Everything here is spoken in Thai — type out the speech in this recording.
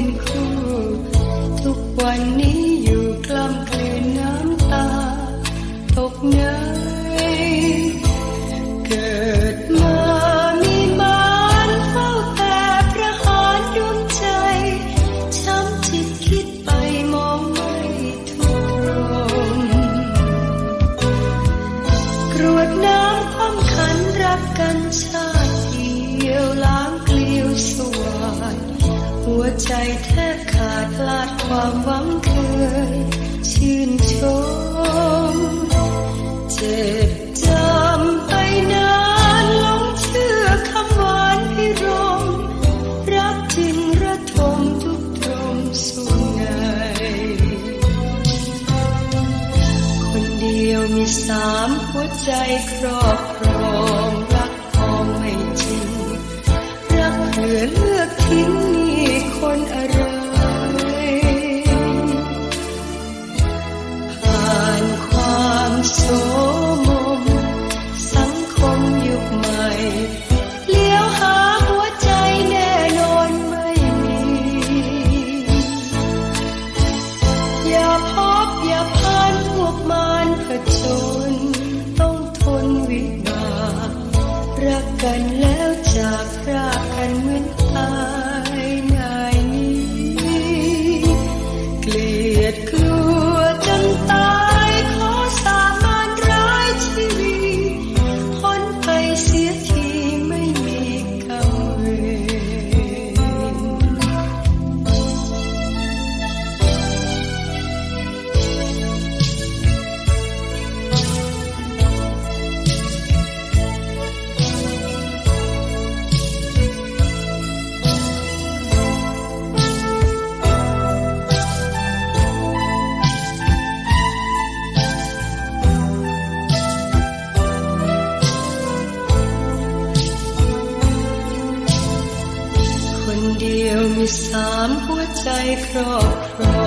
เป็นคู่ ทุกวันนี้อยู่กล้ำกลืนน้ำตา ตกไหนเกิดมามีมารเฝ้าแต่ประหารดวงใจ ช้ำจิตคิดไปมองไม่ถูกตรงกรวดน้ำความขันรักกันชา วใจแทบขาดพลาดความหวังเคย ชื่นชม เจ็บจำไปนานหลงเชื่อคำหวานพิรม รักจริงระทมทุกตรมสุขในคนเดียวมีสามหัวใจครอบครองรอง โสมม สังคมยุคใหม่ เลี้ยวหาหัวใจแน่นอนไม่มี อย่าพบอย่าผ่านพวกมารผจญต้องทนวิบากรักกันแล้ว สามหัวใจครอบครอง